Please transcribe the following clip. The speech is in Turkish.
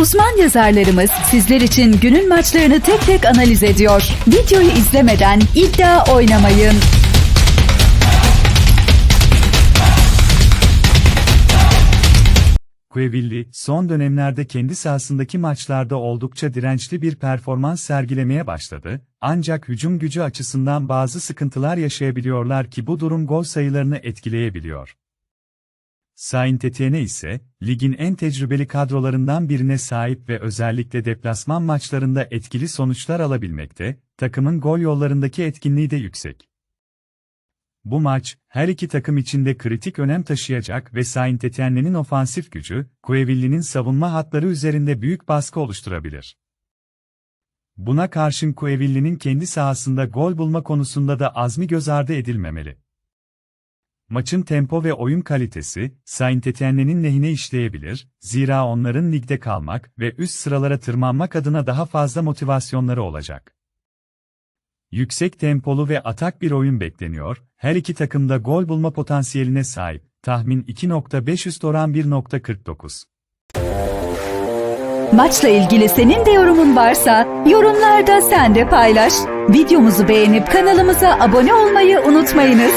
Uzman yazarlarımız sizler için günün maçlarını tek tek analiz ediyor. Videoyu izlemeden iddia oynamayın. Quevilly, son dönemlerde kendi sahasındaki maçlarda oldukça dirençli bir performans sergilemeye başladı, ancak hücum gücü açısından bazı sıkıntılar yaşayabiliyorlar ki bu durum gol sayılarını etkileyebiliyor. Saint Etienne ise, ligin en tecrübeli kadrolarından birine sahip ve özellikle deplasman maçlarında etkili sonuçlar alabilmekte, takımın gol yollarındaki etkinliği de yüksek. Bu maç, her iki takım için de kritik önem taşıyacak ve Saint Etienne'nin ofansif gücü, Quevilly'nin savunma hatları üzerinde büyük baskı oluşturabilir. Buna karşın Quevilly'nin kendi sahasında gol bulma konusunda da azmi göz ardı edilmemeli. Maçın tempo ve oyun kalitesi, Saint Etienne'nin lehine işleyebilir, zira onların ligde kalmak ve üst sıralara tırmanmak adına daha fazla motivasyonları olacak. Yüksek tempolu ve atak bir oyun bekleniyor, her iki takım da gol bulma potansiyeline sahip, tahmin 2.5 üst oran 1.49. Maçla ilgili senin de yorumun varsa yorumlarda sen de paylaş. Videomuzu beğenip kanalımıza abone olmayı unutmayınız.